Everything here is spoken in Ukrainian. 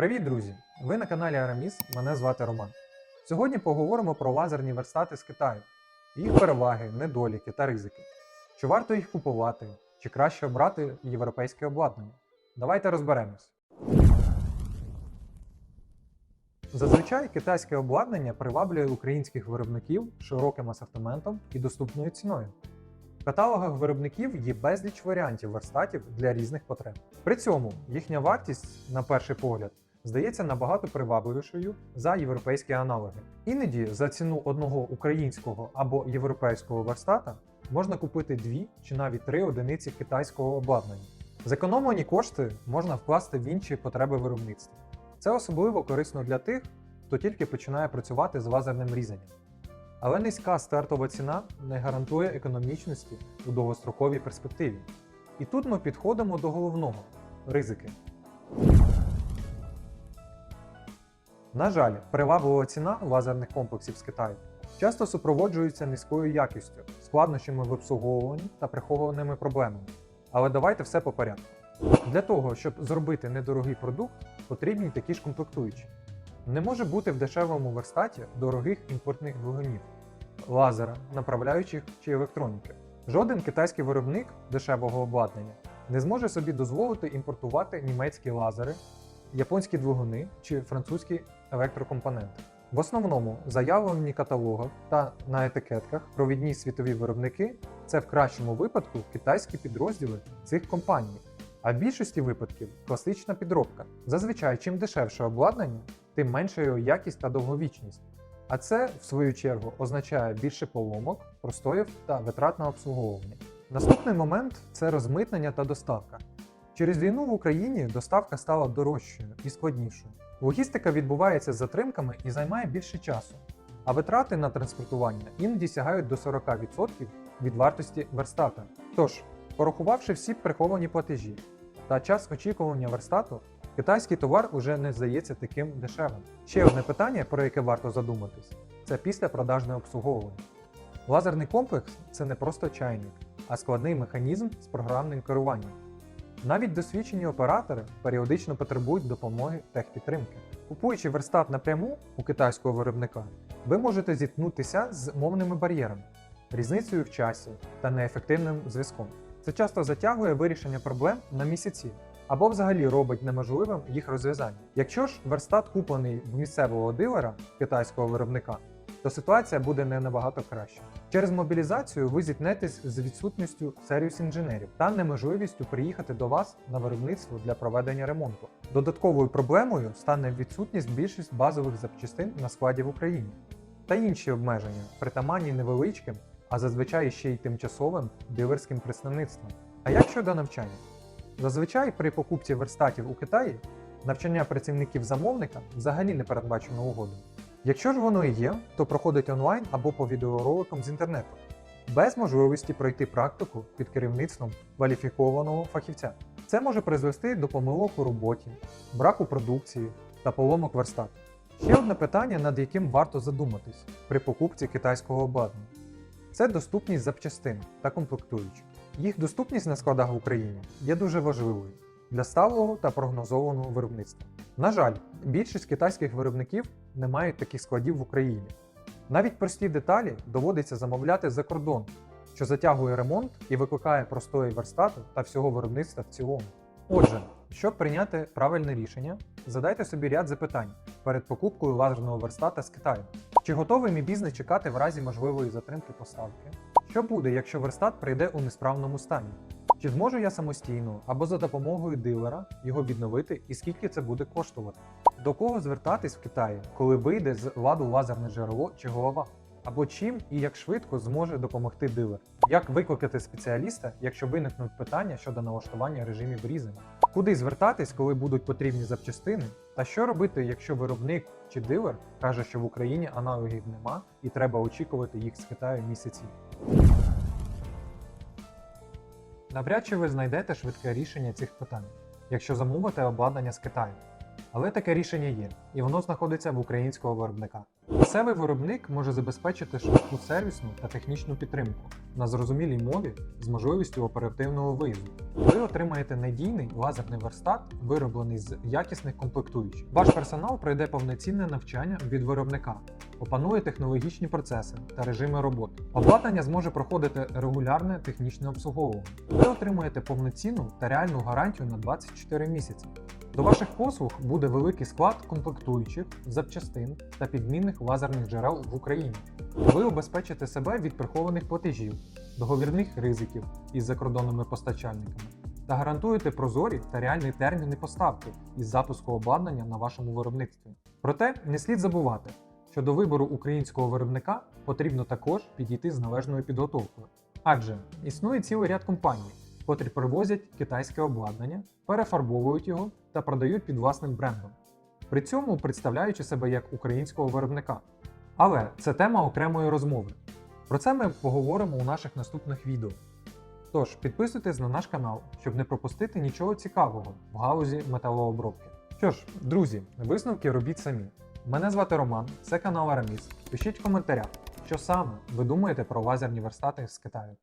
Привіт, друзі! Ви на каналі Араміс, мене звати Роман. Сьогодні поговоримо про лазерні верстати з Китаю, їх переваги, недоліки та ризики. Чи варто їх купувати, чи краще обрати європейське обладнання? Давайте розберемось. Зазвичай китайське обладнання приваблює українських виробників широким асортиментом і доступною ціною. В каталогах виробників є безліч варіантів верстатів для різних потреб. При цьому їхня вартість, на перший погляд, здається набагато привабливішою за європейські аналоги. Іноді за ціну одного українського або європейського верстата можна купити дві чи навіть три одиниці китайського обладнання. Зекономлені кошти можна вкласти в інші потреби виробництва. Це особливо корисно для тих, хто тільки починає працювати з лазерним різанням. Але низька стартова ціна не гарантує економічності у довгостроковій перспективі. І тут ми підходимо до головного ризики. На жаль, приваблива ціна лазерних комплексів з Китаю часто супроводжується низькою якістю, складнощами в обслуговуванні та прихованими проблемами. Але давайте все по порядку. Для того, щоб зробити недорогий продукт, потрібні такі ж комплектуючі. Не може бути в дешевому верстаті дорогих імпортних двигунів, лазера, направляючих чи електроніки. Жоден китайський виробник дешевого обладнання не зможе собі дозволити імпортувати німецькі лазери, японські двигуни чи французькі електрокомпоненти. В основному заявлені каталогах та на етикетках провідні світові виробники це в кращому випадку китайські підрозділи цих компаній, а в більшості випадків класична підробка. Зазвичай, чим дешевше обладнання, тим менша його якість та довговічність. А це, в свою чергу, означає більше поломок, простоїв та витрат на обслуговування. Наступний момент це розмитнення та доставка. Через війну в Україні доставка стала дорожчою і складнішою. Логістика відбувається з затримками і займає більше часу, а витрати на транспортування іноді сягають до 40% від вартості верстата. Тож, порахувавши всі приховані платежі та час очікування верстату, китайський товар уже не здається таким дешевим. Ще одне питання, про яке варто задуматись, це післяпродажне обслуговування. Лазерний комплекс це не просто чайник, а складний механізм з програмним керуванням. Навіть досвідчені оператори періодично потребують допомоги техпідтримки. Купуючи верстат напряму у китайського виробника, ви можете зіткнутися з мовними бар'єрами, різницею в часі та неефективним зв'язком. Це часто затягує вирішення проблем на місяці або взагалі робить неможливим їх розв'язання. Якщо ж верстат куплений в місцевого дилера китайського виробника, то ситуація буде не набагато краще. Через мобілізацію ви зіткнетесь з відсутністю сервіс інженерів та неможливістю приїхати до вас на виробництво для проведення ремонту. Додатковою проблемою стане відсутність більшість базових запчастин на складі в Україні та інші обмеження, притаманні невеличким, а зазвичай ще й тимчасовим дилерським представництвом. А як щодо навчання? Зазвичай при покупці верстатів у Китаї навчання працівників замовника взагалі не передбачено угодою. Якщо ж воно і є, то проходить онлайн або по відеороликам з інтернету, без можливості пройти практику під керівництвом кваліфікованого фахівця. Це може призвести до помилок у роботі, браку продукції та поломок верстату. Ще одне питання, над яким варто задуматись при покупці китайського обладнання це доступність запчастин та комплектуючих. Їх доступність на складах в Україні є дуже важливою для сталого та прогнозованого виробництва. На жаль, більшість китайських виробників не мають таких складів в Україні. Навіть прості деталі доводиться замовляти за кордон, що затягує ремонт і викликає простої верстату та всього виробництва в цілому. Отже, щоб прийняти правильне рішення, задайте собі ряд запитань перед покупкою лазерного верстата з Китаю. Чи готовий мій бізнес чекати в разі можливої затримки поставки? Що буде, якщо верстат прийде у несправному стані? Чи зможу я самостійно або за допомогою дилера його відновити і скільки це буде коштувати? До кого звертатись в Китаї, коли вийде з ладу лазерне джерело чи голова? Або чим і як швидко зможе допомогти дилер? Як викликати спеціаліста, якщо виникнуть питання щодо налаштування режимів різання? Куди звертатись, коли будуть потрібні запчастини? Та що робити, якщо виробник чи дилер каже, що в Україні аналогів нема і треба очікувати їх з Китаю місяці? Навряд чи ви знайдете швидке рішення цих питань, якщо замовите обладнання з Китаю. Але таке рішення є, і воно знаходиться в українського виробника. Місцевий виробник може забезпечити швидку сервісну та технічну підтримку на зрозумілій мові з можливістю оперативного виїзду. Ви отримаєте надійний лазерний верстат, вироблений з якісних комплектуючих. Ваш персонал пройде повноцінне навчання від виробника, опанує технологічні процеси та режими роботи. Обладнання зможе проходити регулярне технічне обслуговування. Ви отримуєте повноцінну та реальну гарантію на 24 місяці. До ваших послуг буде великий склад комплектуючих, запчастин та підмінних лазерних джерел в Україні. Ви обезпечите себе від прихованих платежів, договірних ризиків із закордонними постачальниками та гарантуєте прозорі та реальні терміни поставки із запуску обладнання на вашому виробництві. Проте не слід забувати, що до вибору українського виробника потрібно також підійти з належною підготовкою. Адже існує цілий ряд компаній, котрі привозять китайське обладнання, перефарбовують його та продають під власним брендом, при цьому представляючи себе як українського виробника. Але це тема окремої розмови. Про це ми поговоримо у наших наступних відео. Тож підписуйтесь на наш канал, щоб не пропустити нічого цікавого в галузі металообробки. Що ж, друзі, висновки робіть самі. Мене звати Роман, це канал Араміс. Пишіть в коментарях, що саме ви думаєте про лазерні верстати з Китаю.